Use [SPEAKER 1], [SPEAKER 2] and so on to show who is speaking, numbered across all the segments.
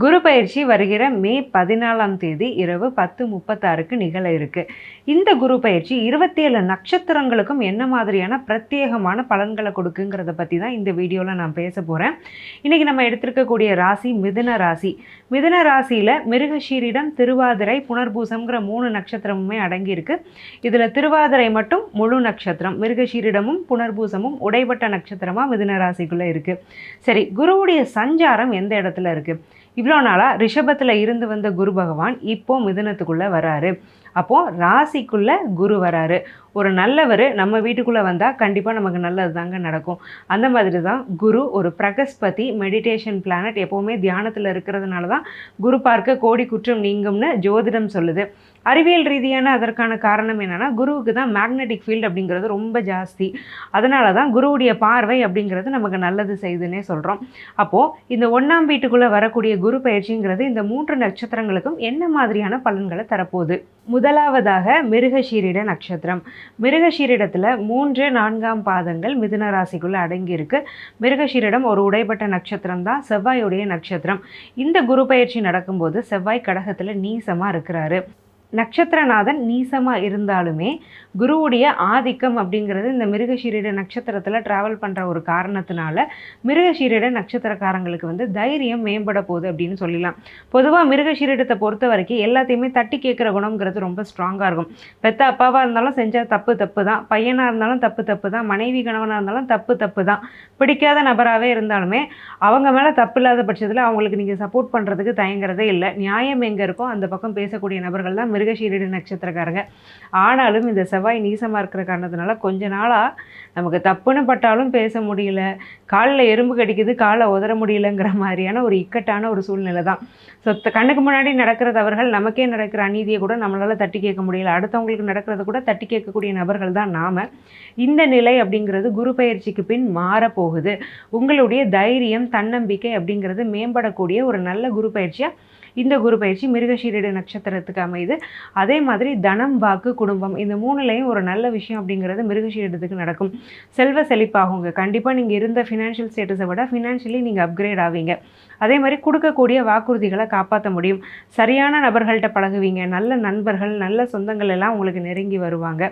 [SPEAKER 1] குரு பயிற்சி வருகிற மே பதினாலாம் தேதி இரவு பத்து முப்பத்தாறுக்கு நிகழ இருக்கு. இந்த குரு பயிற்சி இருபத்தி ஏழு நட்சத்திரங்களுக்கும் என்ன மாதிரியான பிரத்யேகமான பலன்களை கொடுக்குங்கிறத பற்றி தான் இந்த வீடியோவில் நான் பேச போகிறேன் இன்றைக்கி நம்ம எடுத்திருக்கக்கூடிய ராசி மிதுன ராசி. மிதுன ராசியில் மிருகஷீரிடம் திருவாதிரை புனர்பூசம்ங்கிற மூணு நட்சத்திரமுமே அடங்கியிருக்கு. இதில் திருவாதிரை மட்டும் முழு நட்சத்திரம். மிருகஷீரிடமும் புனர்பூசமும் உடைபட்ட நட்சத்திரமாக மிதுன ராசிக்குள்ளே இருக்குது சரி குருவுடைய சஞ்சாரம் எந்த இடத்துல இருக்குது இவ்வளோ நாளாக ரிஷபத்தில் இருந்து வந்த குரு பகவான் இப்போ மிதுனத்துக்குள்ளே வராரு. அப்போது ராசிக்குள்ளே குரு வராரு. ஒரு நல்லவர் நம்ம வீட்டுக்குள்ளே வந்தால் கண்டிப்பாக நமக்கு நல்லது தாங்க நடக்கும். அந்த மாதிரி தான் குரு ஒரு பிரகஸ்பதி மெடிடேஷன் பிளானட் எப்போவுமே தியானத்தில் இருக்கிறதுனால தான் குரு பார்க்க கோடி குற்றம் நீங்கும்னு ஜோதிடம் சொல்லுது. அறிவியல் ரீதியான அதற்கான காரணம் என்னென்னா குருவுக்கு தான் மேக்னெட்டிக் ஃபீல்டு அப்படிங்கிறது ரொம்ப ஜாஸ்தி. அதனால தான் குருவுடைய பார்வை அப்படிங்கிறது நமக்கு நல்லது செய்யுதுன்னே சொல்கிறோம் அப்போது இந்த ஒன்றாம் வீட்டுக்குள்ளே வரக்கூடிய குரு பயிற்சிங்கிறது இந்த மூன்று நட்சத்திரங்களுக்கும் என்ன மாதிரியான பலன்களை தரப்போகுது? முதலாவதாக மிருகஷீரிட நட்சத்திரம். மிருகஷீரிடத்தில் மூன்று நான்காம் பாதங்கள் மிதுன ராசிக்குள்ளே அடங்கியிருக்கு. மிருகஷீரிடம் ஒரு உடைப்பட்ட நட்சத்திரம் தான் செவ்வாயுடைய நட்சத்திரம். இந்த குரு பயிற்சி நடக்கும்போது செவ்வாய் கடகத்தில் நீசமாக இருக்கிறாரு. நட்சத்திரநாதன் நீசமாக இருந்தாலுமே குருவுடைய ஆதிக்கம் அப்படிங்கிறது இந்த மிருகஷீரிட நட்சத்திரத்தில் ட்ராவல் பண்ணுற ஒரு காரணத்தினால மிருகஷீரிட நட்சத்திரக்காரங்களுக்கு வந்து தைரியம் மேம்பட போகுது அப்படின்னு சொல்லலாம் பொதுவாக மிருகஷீரிடத்தை பொறுத்த வரைக்கும் எல்லாத்தையுமே தட்டி கேட்குற குணங்கிறது ரொம்ப ஸ்ட்ராங்காக இருக்கும். பெத்த அப்பாவாக இருந்தாலும் செஞ்சால் தப்பு தப்பு தான் பையனாக இருந்தாலும் தப்பு தப்பு தான் மனைவி கணவனாக இருந்தாலும் தப்பு தப்பு தான் பிடிக்காத நபராகவே இருந்தாலுமே அவங்க மேலே தப்பு இல்லாத பட்சத்தில் அவங்களுக்கு நீங்கள் சப்போர்ட் பண்ணுறதுக்கு தயங்குறதே இல்லை. நியாயம் எங்கே இருக்கோ அந்த பக்கம் பேசக்கூடிய நபர்கள் தான் மிருகஷீரிட நட்சத்திரக்காரங்க. ஆனாலும் இந்த செவ்வாய் நீசமாக இருக்கிற காரணத்தினால கொஞ்ச நாளாக நமக்கு தப்புன்னு பட்டாலும் பேச முடியல. காலில் எறும்பு கடிக்குது காலை உதற முடியலங்கிற மாதிரியான ஒரு இக்கட்டான ஒரு சூழ்நிலை தான். ஸோ கண்ணுக்கு முன்னாடி நடக்கிற தவறுகள் நமக்கே நடக்கிற அநீதியை கூட நம்மளால் தட்டி கேட்க முடியல. அடுத்தவங்களுக்கு நடக்கிறத கூட தட்டி கேட்கக்கூடிய நபர்கள் தான் நாம். இந்த நிலை அப்படிங்கிறது குரு பயிற்சிக்கு பின் மாறப்போகுது. உங்களுடைய தைரியம் தன்னம்பிக்கை அப்படிங்கிறது மேம்படக்கூடிய ஒரு நல்ல குரு பயிற்சியாக இந்த குரு பயிற்சி மிருகஷீரிட நட்சத்திரத்துக்கு அமையுது. அதே மாதிரி தனம் வாக்கு குடும்பம் இந்த மூணுலேயும் ஒரு நல்ல விஷயம் அப்படிங்கிறது மிருகஷீரிடத்துக்கு நடக்கும். செல்வ செழிப்பாகுங்க. கண்டிப்பாக நீங்கள் இருந்த ஃபினான்ஷியல் ஸ்டேட்டஸை விட ஃபினான்ஷியலி நீங்கள் அப்கிரேட் ஆவீங்க. அதே மாதிரி கொடுக்கக்கூடிய வாக்குறுதிகளை காப்பாற்ற முடியும். சரியான நபர்கள்ட்ட பழகுவீங்க. நல்ல நண்பர்கள் நல்ல சொந்தங்கள் எல்லாம் உங்களுக்கு நெருங்கி வருவாங்க.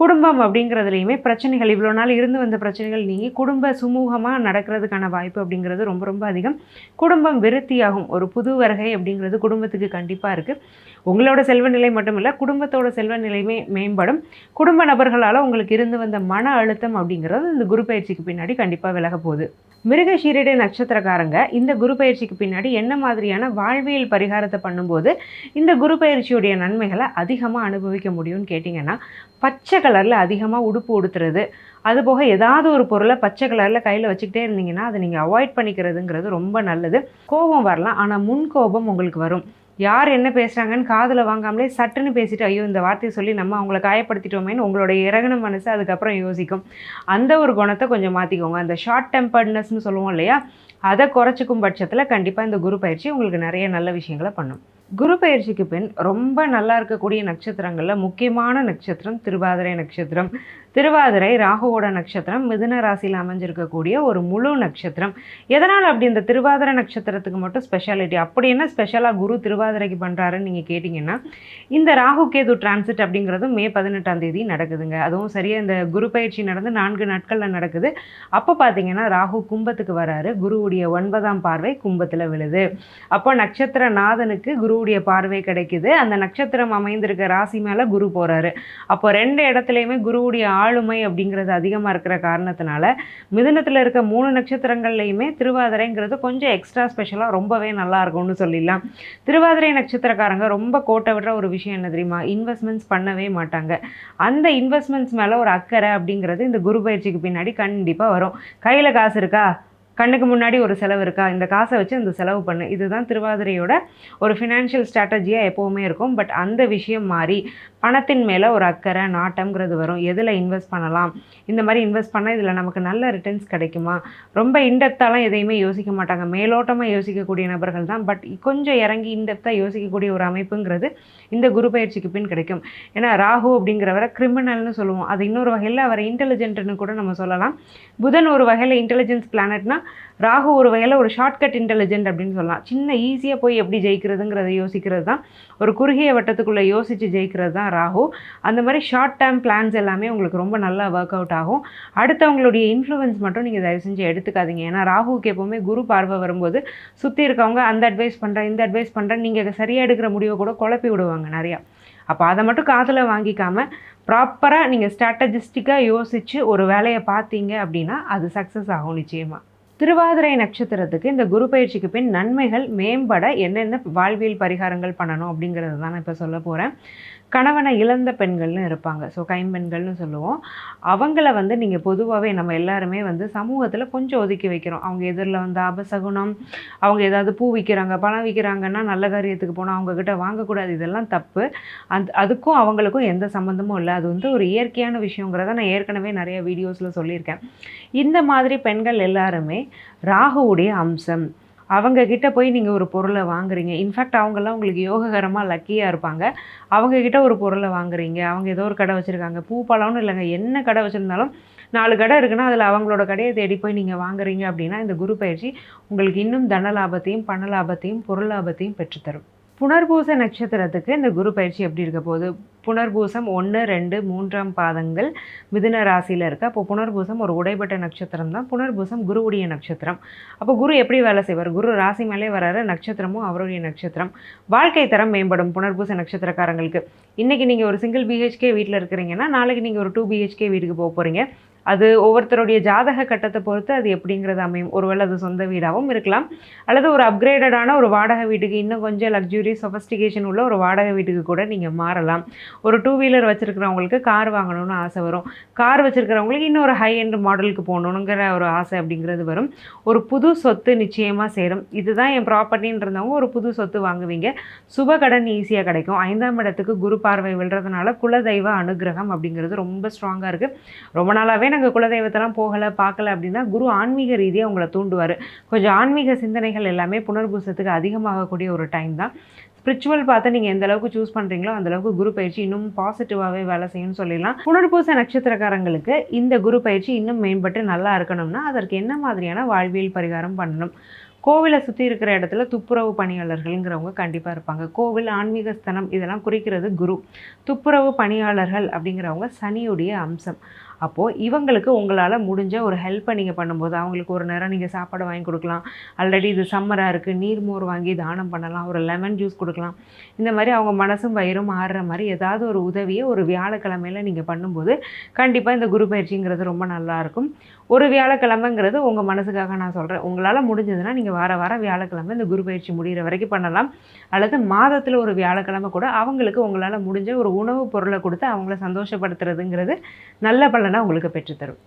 [SPEAKER 1] குடும்பம் அப்படிங்கிறதுலையுமே பிரச்சனைகள் இவ்வளோ நாள் இருந்து வந்த பிரச்சனைகள் நீங்கி குடும்ப சுமூகமாக நடக்கிறதுக்கான வாய்ப்பு அப்படிங்கிறது ரொம்ப ரொம்ப அதிகம். குடும்பம் விருத்தியாகும். ஒரு புது வருகை அப்படிங்கிறது குடும்பத்துக்கு கண்டிப்பாக இருக்குது உங்களோட செல்வ நிலை மட்டும் இல்லை குடும்பத்தோட செல்வ நிலையுமே மேம்படும். குடும்ப நபர்களால் உங்களுக்கு இருந்து வந்த மன அழுத்தம் அப்படிங்கிறது இந்த குரு பயிற்சிக்கு பின்னாடி கண்டிப்பாக விலக போகுது. மிருகஷீரிடை நட்சத்திரக்காரங்க இந்த குரு பயிற்சிக்கு பின்னாடி என்ன மாதிரியான வாழ்வியல் பரிகாரத்தை பண்ணும்போது இந்த குரு பயிற்சியுடைய நன்மைகளை அதிகமாக அனுபவிக்க முடியும்னு கேட்டிங்கன்னா பச்சை கலரில் அதிகமாக உடுப்பு உடுத்துறது அதுபோக ஏதாவது ஒரு பொருளை பச்சை கலரில் கையில் வச்சுக்கிட்டே இருந்தீங்கன்னா அதை நீங்கள் அவாய்ட் பண்ணிக்கிறதுங்கிறது ரொம்ப நல்லது. கோபம் வரலாம் ஆனால் முன் கோபம் உங்களுக்கு வரும். யார் என்ன பேசுகிறாங்கன்னு காதில் வாங்காமலே சட்டுன்னு பேசிட்டு ஐயோ இந்த வார்த்தையை சொல்லி நம்ம அவங்கள காயப்படுத்திட்டோமேன்னு உங்களோட இறகுன மனசு அதுக்கப்புறம் யோசிக்கும். அந்த ஒரு குணத்தை கொஞ்சம் மாற்றிக்கோங்க அந்த ஷார்ட் டெம்பர்ட்னஸ்னு சொல்லுவோம் இல்லையா? அதை குறைச்சிக்கும் பட்சத்தில் கண்டிப்பாக இந்த குரு பயிற்சி உங்களுக்கு நிறைய நல்ல விஷயங்களை பண்ணும். குரு பயிற்சிக்கு பின் ரொம்ப நல்லா இருக்கக்கூடிய நட்சத்திரங்களில் முக்கியமான நட்சத்திரம் திருவாதிரை நட்சத்திரம். திருவாதிரை ராகுவோட நட்சத்திரம் மிதுன ராசியில் அமைஞ்சிருக்கக்கூடிய ஒரு முழு நட்சத்திரம். எதனால் அப்படி இந்த திருவாதிரை நட்சத்திரத்துக்கு மட்டும் ஸ்பெஷாலிட்டி அப்படி என்ன ஸ்பெஷலாக குரு திருவாதிரைக்கு பண்ணுறாருன்னு நீங்கள் கேட்டிங்கன்னா இந்த ராகு கேது டிரான்சிட் அப்படிங்கிறது மே பதினெட்டாம் தேதி நடக்குதுங்க. அதுவும் சரியாக இந்த குரு பயிற்சி நடந்து நான்கு நாட்களில் நடக்குது. அப்போ பார்த்தீங்கன்னா ராகு கும்பத்துக்கு வராரு. குருவுடைய ஒன்பதாம் பார்வை கும்பத்தில் விழுது. அப்போ நட்சத்திர நாதனுக்கு குருவுடைய பார்வை கிடைக்குது. அந்த நட்சத்திரம் அமைந்திருக்க ராசி மேலே குரு போகிறாரு அப்போ ரெண்டு இடத்துலையுமே குருவுடைய ஆளுமை அப்படிங்கிறது அதிகமாக இருக்கிற காரணத்தினால மிதுனத்தில் இருக்க மூணு நட்சத்திரங்கள்லையுமே திருவாதிரைங்கிறது கொஞ்சம் எக்ஸ்ட்ரா ஸ்பெஷலாக ரொம்பவே நல்லா இருக்கும்னு சொல்லிடலாம். திருவாதிரை நட்சத்திரக்காரங்க ரொம்ப கோட்டை விடுற ஒரு விஷயம் என்ன தெரியுமா? இன்வெஸ்ட்மெண்ட்ஸ் பண்ணவே மாட்டாங்க. அந்த இன்வெஸ்ட்மெண்ட்ஸ் மேலே ஒரு அக்கறை அப்படிங்கிறது இந்த குரு பயிற்சிக்கு பின்னாடி கண்டிப்பாக வரும். கையில் காசு இருக்கா? கண்ணுக்கு முன்னாடி ஒரு செலவு இருக்கா? இந்த காசை வச்சு இந்த செலவு பண்ணு. இதுதான் திருவாதிரையோட ஒரு ஃபினான்ஷியல் ஸ்ட்ராட்டஜியாக எப்போவுமே இருக்கும். பட் அந்த விஷயம் மாறி பணத்தின் மேலே ஒரு அக்கறை நாட்டம்ங்கிறது வரும். எதில் இன்வெஸ்ட் பண்ணலாம்? இந்த மாதிரி இன்வெஸ்ட் பண்ணால் இதில் நமக்கு நல்ல ரிட்டர்ன்ஸ் கிடைக்குமா? ரொம்ப இன்டெப்த்தாலாம் எதையுமே யோசிக்க மாட்டாங்க. மேலோட்டமாக யோசிக்கக்கூடிய நபர்கள் தான். பட் கொஞ்சம் இறங்கி இன்டெப்த்தாக யோசிக்கக்கூடிய ஒரு அமைப்புங்கிறது இந்த குரு பயிற்சிக்கு பின் கிடைக்கும். ஏன்னா ராகு அப்படிங்கிறவரை கிரிமினல்னு சொல்லுவோம். அது இன்னொரு வகையில் அவரை இன்டெலிஜென்ட்னு கூட நம்ம சொல்லலாம். புதன் ஒரு வகையில் இன்டெலிஜென்ஸ் பிளானட்னா ராகு ஒரு வகையில் ஒரு ஷார்ட்கட் இன்டெலிஜென்ட் அப்படின்னு சொல்லலாம். சின்ன ஈஸியாக போய் எப்படி ஜெயிக்கிறதுங்கிறத யோசிக்கிறது தான் ஒரு குறுகிய வட்டத்துக்குள்ளே யோசித்து ஜெயிக்கிறது தான் ராகு. அந்த மாதிரி ஷார்ட் டேர்ம் பிளான்ஸ் எல்லாமே உங்களுக்கு ரொம்ப நல்லா ஒர்க் அவுட் ஆகும். அடுத்தவங்களுடைய இன்ஃப்ளூயன்ஸ் மட்டும் நீங்கள் தயவு செஞ்சு எடுத்துக்காதீங்க. ஏன்னா ராகுவுக்கு எப்போவுமே குரு பார்வை வரும்போது சுற்றி இருக்கவங்க அந்த அட்வைஸ் பண்ணுறேன் இந்த அட்வைஸ் பண்ணுறேன் நீங்கள் சரியாக எடுக்கிற முடிவை கூட குழப்பி விடுவாங்க நிறையா. அப்போ அதை மட்டும் காதில் வாங்கிக்காமல் ப்ராப்பராக நீங்கள் ஸ்ட்ராட்டஜிஸ்டிக்காக யோசித்து ஒரு வேலையை பார்த்தீங்க அப்படின்னா அது சக்ஸஸ் ஆகும் நிச்சயமாக திருவாதிரை நட்சத்திரத்துக்கு இந்த குரு பயிற்சிக்கு பின் நன்மைகள் மேம்பட என்னென்ன வாழ்வியல் பரிகாரங்கள் பண்ணணும் அப்படிங்கிறது தான் நான் இப்போ சொல்ல போகிறேன் கணவனை இழந்த பெண்கள்னு இருப்பாங்க. ஸோ கைம்பெண்கள்னு சொல்லுவோம். அவங்கள வந்து நீங்கள் பொதுவாகவே நம்ம எல்லாருமே வந்து சமூகத்தில் கொஞ்சம் ஒதுக்கி வைக்கிறோம். அவங்க எதிரில் வந்து அபசகுணம் அவங்க ஏதாவது பூ விற்கிறாங்க பணம் விற்கிறாங்கன்னா நல்ல காரியத்துக்கு போனால் அவங்கக்கிட்ட வாங்கக்கூடாது. இதெல்லாம் தப்பு. அந் அதுக்கும் அவங்களுக்கும் எந்த சம்மந்தமும் இல்லை. அது வந்து ஒரு இயற்கையான விஷயங்கிறத நான் ஏற்கனவே நிறைய வீடியோஸில் சொல்லியிருக்கேன். இந்த மாதிரி பெண்கள் எல்லாருமே ராகுவுடைய அம்சம். அவங்கக்கிட்ட போய் நீங்கள் ஒரு பொருளை வாங்குறீங்க. இன்ஃபேக்ட் அவங்கெல்லாம் உங்களுக்கு யோககரமாக லக்கியாக இருப்பாங்க. அவங்கக்கிட்ட ஒரு பொருளை வாங்குறீங்க. அவங்க ஏதோ ஒரு கடை வச்சுருக்காங்க. பூ பழம்னு இல்லைங்க. என்ன கடை வச்சுருந்தாலும் நாலு கடை இருக்குன்னா அதில் அவங்களோட கடையை தேடி போய் நீங்கள் வாங்குறீங்க அப்படின்னா இந்த குரு பயிற்சி உங்களுக்கு இன்னும் தன லாபத்தையும் பண லாபத்தையும் பொருள் லாபத்தையும் பெற்றுத்தரும். புனர்பூச நட்சத்திரத்துக்கு இந்த குரு பயிற்சி எப்படி இருக்க போகுது? புனர்பூசம் ஒன்று ரெண்டு மூன்றாம் பாதங்கள் மிதுன ராசியில் இருக்குது அப்போ புனர்பூசம் ஒரு உடைப்பட்ட நட்சத்திரம் தான். புனர்பூசம் குருவுடைய நட்சத்திரம். அப்போ குரு எப்படி வேலை செய்வார்? குரு ராசி மேலே வராரு நட்சத்திரமும் அவருடைய நட்சத்திரம். வாழ்க்கை தரம் மேம்படும் புனர்பூச நட்சத்திரக்காரங்களுக்கு. இன்றைக்கி நீங்கள் ஒரு சிங்கிள் பிஹெச்கே வீட்டில் இருக்கிறீங்கன்னா நாளைக்கு நீங்கள் ஒரு டூ பிஹெச்கே வீட்டுக்கு போக போகிறீங்க அது ஒவ்வொருத்தருடைய ஜாதக கட்டத்தை பொறுத்து அது எப்படிங்கிறது அமையும். ஒருவேளை அது சொந்த வீடாகவும் இருக்கலாம். அல்லது ஒரு அப்கிரேடடான ஒரு வாடகை வீட்டுக்கு இன்னும் கொஞ்சம் லக்ஸுரி சொஃபஸ்டிகேஷன் உள்ள ஒரு வாடகை வீட்டுக்கு கூட நீங்கள் மாறலாம். ஒரு டூ வீலர் வச்சுருக்கிறவங்களுக்கு கார் வாங்கணும்னு ஆசை வரும். கார் வச்சுருக்கிறவங்களுக்கு இன்னொரு ஹை எண்ட் மாடலுக்கு போகணுங்கிற ஒரு ஆசை அப்படிங்கிறது வரும். ஒரு புது சொத்து நிச்சயமாக சேரும். இதுதான் என் ப்ராப்பர்ட்டின்றவங்க ஒரு புது சொத்து வாங்குவீங்க. சுப கடன் ஈஸியாக கிடைக்கும். ஐந்தாம் இடத்துக்கு குரு பார்வை விழுறதுனால குலதெய்வ அனுகிரகம் அப்படிங்கிறது ரொம்ப ஸ்ட்ராங்காக இருக்குது ரொம்ப நாளாகவே நாங்கள் குலதெய்வத்தெல்லாம் போகலை பார்க்கல அப்படின்னா குரு ஆன்மீக ரீதியாக உங்களை தூண்டுவார். கொஞ்சம் ஆன்மீக சிந்தனைகள் எல்லாமே புனர்பூசத்துக்கு அதிகமாகக்கூடிய ஒரு டைம் தான். ஸ்பிரிச்சுவல் பார்த்து நீங்கள் எந்த அளவுக்கு சூஸ் பண்ணுறீங்களோ அந்த அளவுக்கு குரு பயிற்சி இன்னும் பாசிட்டிவாகவே வேலை செய்யும்னு சொல்லிடலாம். புனர்பூச நட்சத்திரக்காரங்களுக்கு இந்த குரு பயிற்சி இன்னும் மேம்பட்டு நல்லா இருக்கணும்னா அதற்கு என்ன மாதிரியான வாழ்வியல் பரிகாரம் பண்ணணும்? கோவிலை சுற்றி இருக்கிற இடத்துல துப்புரவு பணியாளர்கள்ங்கிறவங்க கண்டிப்பாக இருப்பாங்க. கோவில் ஆன்மீக ஸ்தனம் இதெல்லாம் குறிக்கிறது குரு. துப்புரவு பணியாளர்கள் அப்படிங்கிறவங்க சனியுடைய அம்சம். அப்போது இவங்களுக்கு உங்களால் முடிஞ்ச ஒரு ஹெல்ப்பை நீங்கள் பண்ணும்போது அவங்களுக்கு ஒரு நேரம் நீங்கள் சாப்பாடு வாங்கி கொடுக்கலாம். ஆல்ரெடி இது சம்மராக இருக்குது நீர் மோர் வாங்கி தானம் பண்ணலாம் ஒரு லெமன் ஜூஸ் கொடுக்கலாம். இந்த மாதிரி அவங்க மனசும் வயிறும் ஆடுற மாதிரி ஏதாவது ஒரு உதவியை ஒரு வியாழக்கிழமையில் நீங்கள் பண்ணும்போது கண்டிப்பாக இந்த குரு பயிற்சிங்கிறது ரொம்ப நல்லாயிருக்கும் ஒரு வியாழக்கிழமைங்கிறது உங்கள் மனசுக்காக நான் சொல்கிறேன் உங்களால் முடிஞ்சதுன்னா நீங்கள் வார வாரம் வியாழக்கிழமை இந்த குரு பயிற்சி முடிகிற வரைக்கும் பண்ணலாம். அல்லது மாதத்தில் ஒரு வியாழக்கிழமை கூட அவங்களுக்கு உங்களால் முடிஞ்ச ஒரு உணவுப் பொருளை கொடுத்து அவங்கள சந்தோஷப்படுத்துறதுங்கிறது நல்ல பலனை உங்களுக்கு பெற்றுத்தரும்